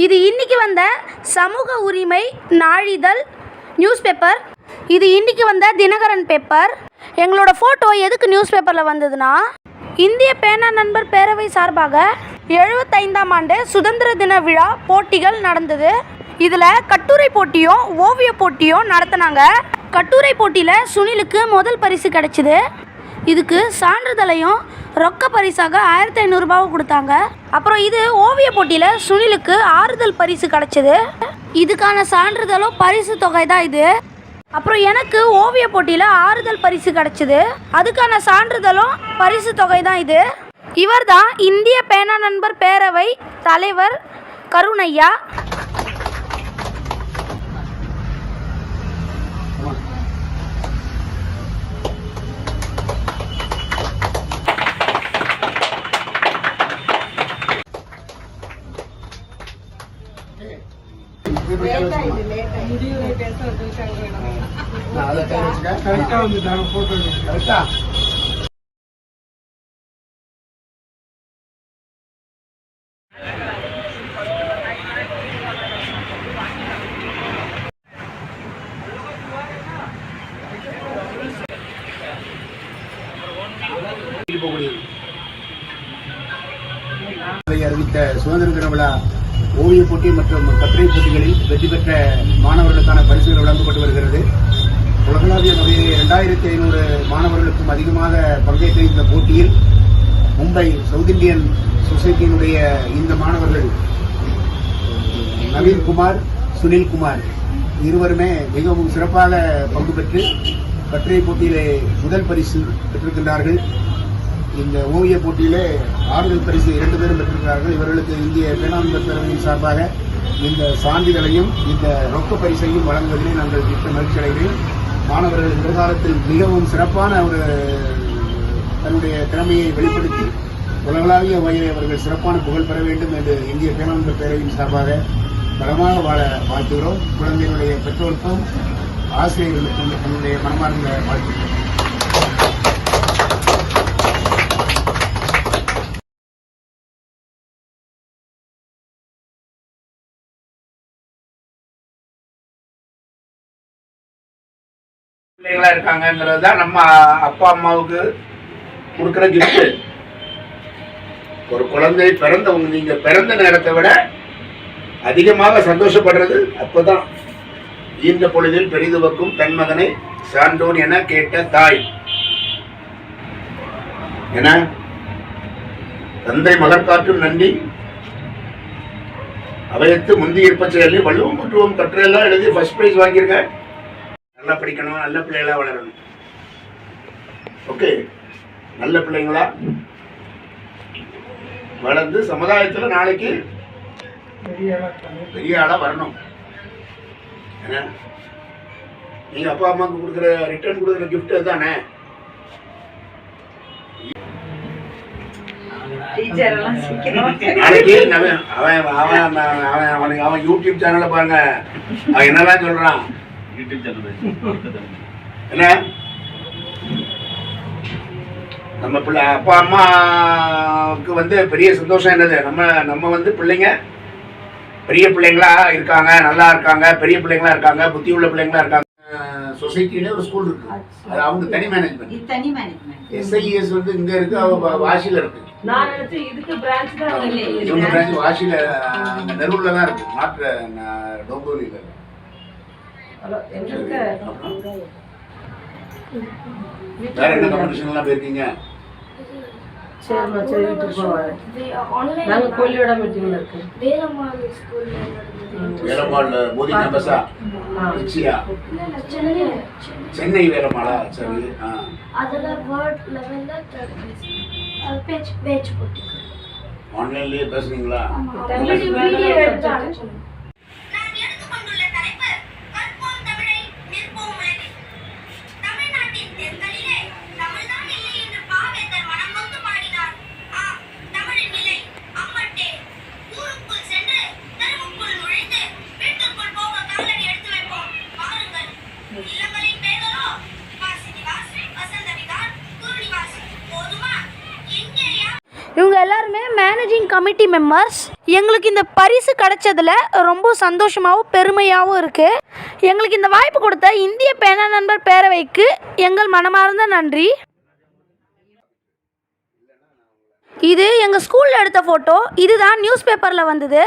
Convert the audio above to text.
இது இன்றைக்கி வந்த சமூக உரிமை நாளிதழ் நியூஸ் பேப்பர் இது இன்றைக்கி வந்த தினகரன் பேப்பர் எங்களோட ஃபோட்டோ எதுக்கு நியூஸ் பேப்பரில் வந்ததுன்னா இந்திய பேனா நண்பர் பேரவை சார்பாக எழுபத்தைந்தாம் ஆண்டு சுதந்திர தின விழா போட்டிகள் நடந்தது. இதில் கட்டுரை போட்டியும் ஓவிய போட்டியும் நடத்தினாங்க. கட்டுரை போட்டியில் சுனிலுக்கு முதல் பரிசு கிடைச்சிது. இதுக்கு சான்றிதழையும் ரொக்க பரிசாக ஆயிரத்தி ஐநூறுரூபாவை கொடுத்தாங்க. அப்புறம் இது ஓவிய போட்டியில் சுனிலுக்கு ஆறுதல் பரிசு கிடச்சிது. இதுக்கான சான்றிதழும் பரிசு தொகை தான் இது. அப்புறம் எனக்கு ஓவிய போட்டியில் ஆறுதல் பரிசு கிடச்சிது. அதுக்கான சான்றிதழும் பரிசு தொகை தான் இது. இவர் தான் இந்திய பேனா நண்பர் பேரவை தலைவர் கருணையா. கரெக்டா வந்து போட்டோ கரெக்டா அறிவித்த சுதந்திர தின விழா ஓவிய போட்டி மற்றும் கட்டுரை போட்டிகளில் வெற்றி பெற்ற மாணவர்களுக்கான பரிசுகள் வழங்கப்பட்டு வருகிறது. உலகளாவிய வகையில் இரண்டாயிரத்தி ஐநூறு மாணவர்களுக்கும் அதிகமாக பங்கேற்ற இந்த போட்டியில் மும்பை சவுத் இந்தியன் சொசைட்டியினுடைய இந்த மாணவர்கள் நவீன்குமார் சுனில்குமார் இருவருமே மிகவும் சிறப்பாக பங்கு பெற்று கட்டுரை போட்டியிலே முதல் பரிசு பெற்றிருக்கின்றார்கள். இந்த ஓவிய போட்டியிலே ஆறுதல் பரிசு இரண்டு பேரும் பெற்றிருக்கிறார்கள். இவர்களுக்கு இந்திய பேனாம்பர் பேரவையின் சார்பாக இந்த சான்றிதழையும் இந்த ரொக்க பரிசையும் வழங்குவதிலே நாங்கள் மிக்க மகிழ்ச்சி அடைகிறேன். மாணவர்கள் எதிர்காலத்தில் மிகவும் சிறப்பான ஒரு தன்னுடைய திறமையை வெளிப்படுத்தி உலகளாவிய வகையில் அவர்கள் சிறப்பான புகழ் பெற வேண்டும் என்று இந்திய பேனாம்பர் பேரவையின் சார்பாக பலமாக வாழ வாழ்த்துகிறோம். குழந்தைகளுடைய பெற்றோருக்கும் ஆசிரியர்களுக்கும் என்னுடைய மனமார்ந்த வாழ்த்துகிறோம் பிள்ளைங்களா இருக்காங்கங்கிறது தான் நம்ம அப்பா அம்மாவுக்கு கொடுக்குற gift. ஒரு குழந்தை பிறந்தவங்க நீங்க பிறந்த நேரத்தை விட அதிகமாக சந்தோஷப்படுறது அப்போதான். ஈந்த பொழுதில் பெரிதுவக்கும் தன் மகனை சான்றோன் என கேட்ட தாய். என தந்தை மகற்காற்றும் நன்றி. அவையத்து முந்தி இருப்ப செயலில் வள்ளுவம் கற்றையெல்லாம் எழுதி ஃபர்ஸ்ட் ப்ரைஸ் வாங்கியிருக்கேன் நல்லா படிக்கணும் நல்ல பிள்ளைகளா வளரணும். ஓகே. நல்ல பிள்ளைங்களா? வளர்ந்து சமுதாயத்துல நாளைக்கு பெரிய ஆளா வரணும். என்ன? நீங்க அப்பா அம்மாவுக்கு கொடுக்குற ரிட்டர்ன் கொடுக்குற கிஃப்ட் தானே டீச்சர் எல்லாம் சீக்கிரம். நாளைக்கு அவன் அவன் அவன் அவனுக்கு அவன் யூடியூப் சேனலை பாருங்க. அவன் என்னெல்லாம் என்ன? நம்ம பிள்ளை அப்பா அம்மாவுக்கு வந்து பெரிய சந்தோஷம் என்னது? நம்ம நம்ம வந்து பிள்ளைங்க பெரிய பிள்ளைங்களா இருக்காங்க நல்லா இருக்காங்க பெரிய பிள்ளைங்களா இருக்காங்க புத்தி உள்ள பிள்ளைங்களா இருக்காங்க. சொசைட்டில ஒரு ஸ்கூல் இருக்கு. அது அவங்க தனி மேனேஜ்மெண்ட் இது தனி மேனேஜ்மெண்ட் எஸ்ஐஎஸ் வந்து இங்க இருக்கு அவ வாசியில இருக்கு. நான் இதுக்கு பிரான்ச் தான். இவங்க பிரான்ச் வாசியில நெரூர்ல தான் இருக்கு. நாட்டு டோம்பூரியில இருக்க? வேற என்ன காம்படிஷன் எல்லாம் போயிருக்கீங்க? சரிம்மா, சரி, வீட்டுக்கு போவாங்க. நாங்க கொல்லியோட மீட்டிங்ல இருக்கோம் வேலம்மாள் மோதி சென்னை. வேலம்மாளா? சரி ஆ. அதுல வேர்ட் லெவல்ல ஆன்லைன்லயே பேசுறீங்களா இவங்க எல்லாருமே மேனேஜிங் கமிட்டி மெம்பர்ஸ் எங்களுக்கு இந்த பரிசு கிடைச்சதுல ரொம்ப சந்தோஷமாகவும் பெருமையாகவும் இருக்குது எங்களுக்கு இந்த வாய்ப்பு கொடுத்த இந்திய பேனா நண்பர் பேரவைக்கு எங்கள் மனமார்ந்த நன்றி. இது எங்கள் ஸ்கூலில் எடுத்த ஃபோட்டோ இதுதான் நியூஸ் பேப்பரில் வந்தது.